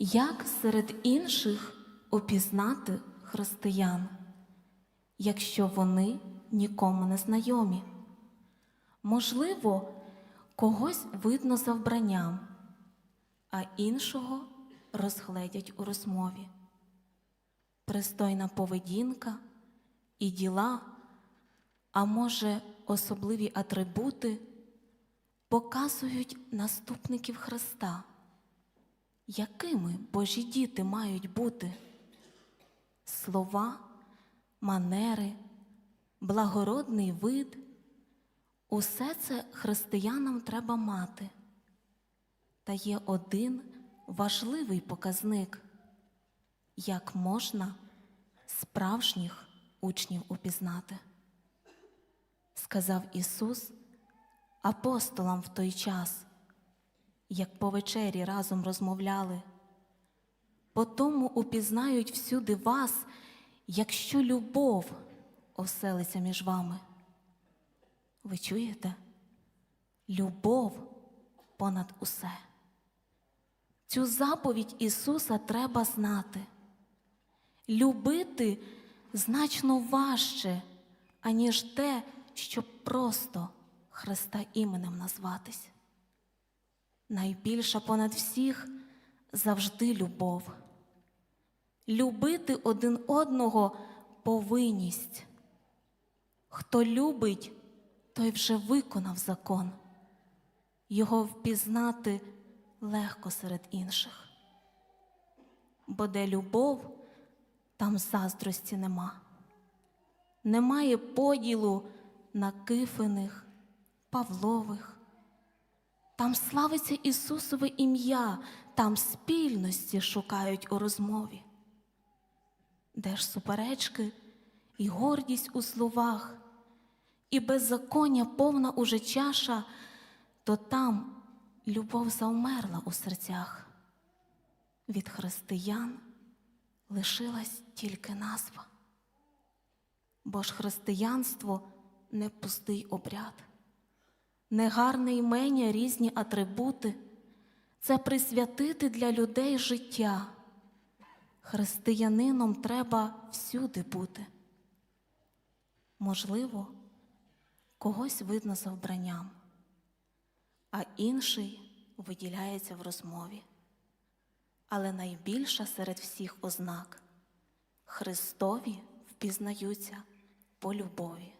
Як серед інших опізнати християн, якщо вони нікому не знайомі? Можливо, когось видно за вбранням, а іншого розгледять у розмові. Пристойна поведінка і діла, а може, особливі атрибути показують наступників Христа. Якими Божі діти мають бути? Слова, манери, благородний вид усе це християнам треба мати. Та є один важливий показник, як можна справжніх учнів упізнати. Сказав Ісус апостолам в той час, як по вечері разом розмовляли. По тому упізнають всюди вас, якщо любов оселиться між вами. Ви чуєте? Любов понад усе. Цю заповідь Ісуса треба знати. Любити значно важче, аніж те, щоб просто Христа іменем назватись. Найбільша понад всіх завжди любов. Любити один одного повинність. Хто любить, той вже виконав закон. Його впізнати легко серед інших. Бо де любов, там заздрості нема. Немає поділу на Кифиних, Павлових. Там славиться Ісусове ім'я, там спільності шукають у розмові. Де ж суперечки і гордість у словах, і беззаконня повна уже чаша, то там любов завмерла у серцях. Від християн лишилась тільки назва. Бо ж християнство не пустий обряд, не гарне імення, різні атрибути це присвятити для людей життя. Християнином треба всюди бути. Можливо, когось видно за вбранням, а інший виділяється в розмові. Але найбільша серед всіх ознак Христові впізнаються по любові.